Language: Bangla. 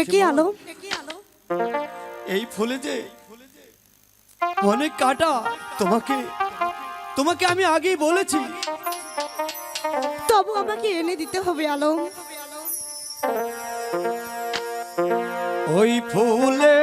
একই আলো? এই ফুলে যে অনেক কাটা তোমাকে তোমাকে আমি আগেই বলেছি। তবু আমাকে এনে দিতে হবে আলম ওই ফুলে